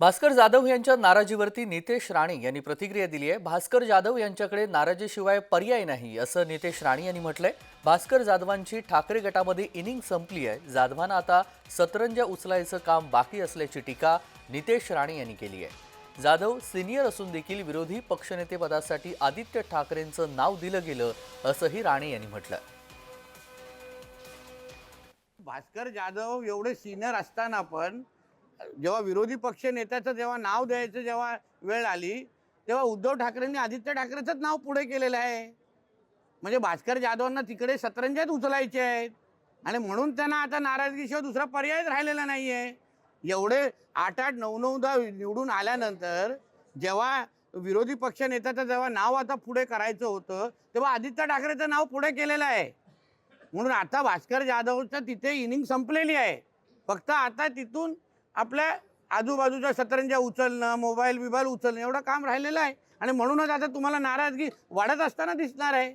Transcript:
भास्कर जाधव यांच्या नाराजीवरती नितेश राणे यांनी प्रतिक्रिया दिली आहे. भास्कर जाधव यांच्याकडे नाराजीशिवाय पर्याय नाही असं नितेश राणे यांनी म्हटलंय. भास्कर जाधवांची ठाकरे गटामध्ये इनिंग संपली आहे. जाधवांना आता सतरंजा उचलायचं काम बाकी असल्याची टीका नितेश राणे यांनी केली आहे. जाधव सिनियर असून देखील विरोधी पक्षनेतेपदासाठी आदित्य ठाकरेंचं नाव दिलं गेलं असंही राणे यांनी म्हटलं भास्कर जाधव एवढे सिनियर असताना पण जेव्हा विरोधी पक्ष नेत्याचं जेव्हा नाव द्यायचं जेव्हा वेळ आली तेव्हा उद्धव ठाकरेंनी आदित्य ठाकरेचंच नाव पुढे केलेलं आहे. म्हणजे भास्कर जाधवांना तिकडे सतरंजात उचलायचे आहेत. आणि म्हणून त्यांना आता नाराजगीशिवाय दुसरा पर्यायच राहिलेला नाही आहे एवढे आठ आठ नऊ नऊदा निवडून आल्यानंतर जेव्हा विरोधी पक्ष नेत्याचं जेव्हा नाव आता पुढे करायचं होतं तेव्हा आदित्य ठाकरेचं नाव पुढे केलेलं आहे. म्हणून आता भास्कर जाधवचं तिथे इनिंग संपलेली आहे. फक्त आता तिथून आपल्या आजूबाजूच्या सतरंजा उचलणं मोबाईल बिबाईल उचलणं एवढं काम राहिलेलं आहे. आणि म्हणूनच आता तुम्हाला नाराजगी वाढत असताना दिसणार आहे.